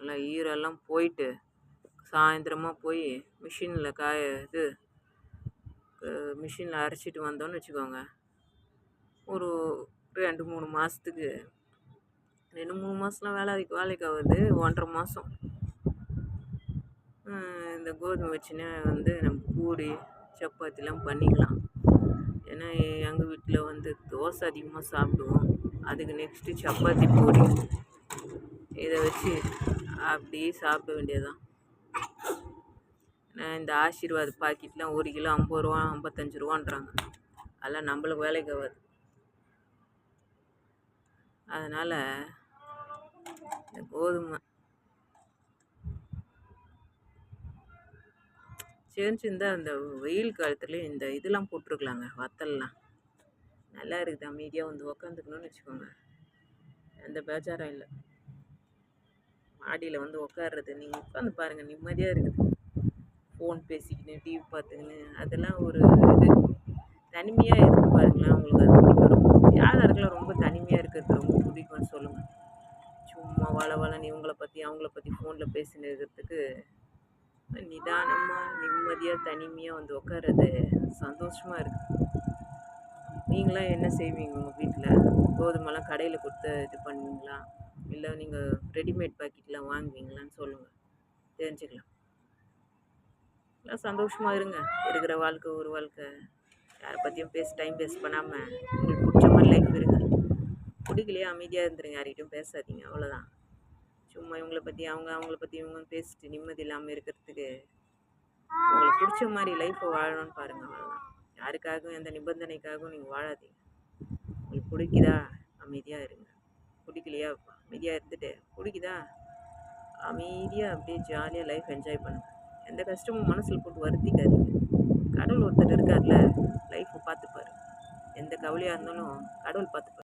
நல்லா ஈரெல்லாம் போயிட்டு சாயந்தரமாக போய் மிஷினில் காய இது மிஷினில் அரைச்சிட்டு வந்தோன்னு வச்சுக்கோங்க. ஒரு ரெண்டு மூணு மாதத்துக்கு ரெண்டு மூணு மாதம்லாம் வேலைக்கு வேலைக்கு ஆகுது ஒன்றரை மாதம் இந்த கோதுமை வச்சுன்னா வந்து நம்ம பூரி சப்பாத்திலாம் பண்ணிக்கலாம். ஏன்னா எங்கள் வீட்டில் வந்து தோசை அதிகமாக சாப்பிடுவோம். அதுக்கு நெக்ஸ்ட்டு சப்பாத்தி பூரி. இதை வச்சு அப்படியே சாப்பிட வேண்டியதுதான். இந்த ஆசீர்வாத் பாக்கெட்லாம் ஒரு கிலோ ஐம்பது ரூபா ஐம்பத்தஞ்சு ரூபான்றாங்க. அதெல்லாம் நம்மளுக்கு வேலைக்கு ஆகாது. அதனால் இந்த கோதுமை. சேர்ந்து இந்த வெயில் காலத்துலேயும் இந்த இதெல்லாம் போட்டிருக்கலாங்க வத்தல்லாம். நல்லா இருக்குது அமைதியாக வந்து உக்காந்துக்கணும்னு வச்சுக்கோங்க. எந்த பேச்சாரம் இல்லை. மாடியில் வந்து உட்காடுறது நீங்கள் உட்காந்து பாருங்கள் நிம்மதியாக இருக்குது. ஃபோன் பேசிக்கின்னு டிவி பார்த்துக்கின்னு அதெல்லாம் ஒரு இது. தனிமையாக இருந்து பாருங்களேன் உங்களுக்கு. அது பிடிக்கும். ரொம்ப யாராருக்கெல்லாம் ரொம்ப தனிமையாக இருக்கிறது ரொம்ப பிடிக்கும்னு சொல்லுங்கள் சும்மா வள வளன்னு இவங்கள பற்றி அவங்கள பற்றி ஃபோனில் பேசின்னு இருக்கிறதுக்கு நிதானமாக நிம்மதியாக தனிமையாக வந்து உட்கார்றது சந்தோஷமாக இருக்குது நீங்களாம் என்ன செய்வீங்க உங்கள் வீட்டில் கோதுமைலாம் கடையில் கொடுத்து இது பண்ணுவீங்களா? இல்லை நீங்கள் ரெடிமேட் பாக்கெட்லாம் வாங்குவீங்களான்னு சொல்லுங்கள் தெரிஞ்சுக்கலாம். எல்லாம் சந்தோஷமாக இருங்க. இருக்கிற வாழ்க்கை ஒரு வாழ்க்கை. யாரை பற்றியும் பேசி டைம் வேஸ்ட் பண்ணாமல் உங்களுக்கு பிடிச்ச மாதிரி லைஃப் இருங்க. பிடிக்கலையே அமைதியாக இருந்துருங்க. யார்கிட்டையும் பேசாதீங்க. அவ்வளோதான் சும்மா இவங்களை பற்றி அவங்க அவங்கள பற்றி இவங்க பேசிட்டு நிம்மதி இல்லாமல் இருக்கிறதுக்கு உங்களுக்கு பிடிச்ச மாதிரி லைஃப்பை வாழணும்னு பாருங்கள் அவ்வளோதான் யாருக்காகவும் எந்த நிபந்தனைக்காகவும் நீங்கள் வாழாதீங்க. உங்களுக்கு பிடிக்குதா அமைதியாக இருங்க. பிடிக்கலையா அமைதியாக இருந்துட்டு பிடிக்குதா? அமைதியாக அப்படியே ஜாலியாக லைஃப் என்ஜாய் பண்ணுங்கள் எந்த கஷ்டமும் மனசில் போட்டு வருத்திக்காதீங்க. கடவுள் ஒருத்தர் இருக்கார்ல லைஃப்பை பார்த்துப்பார் எந்த கவலையாக இருந்தாலும் கடவுள் பார்த்துப்பார்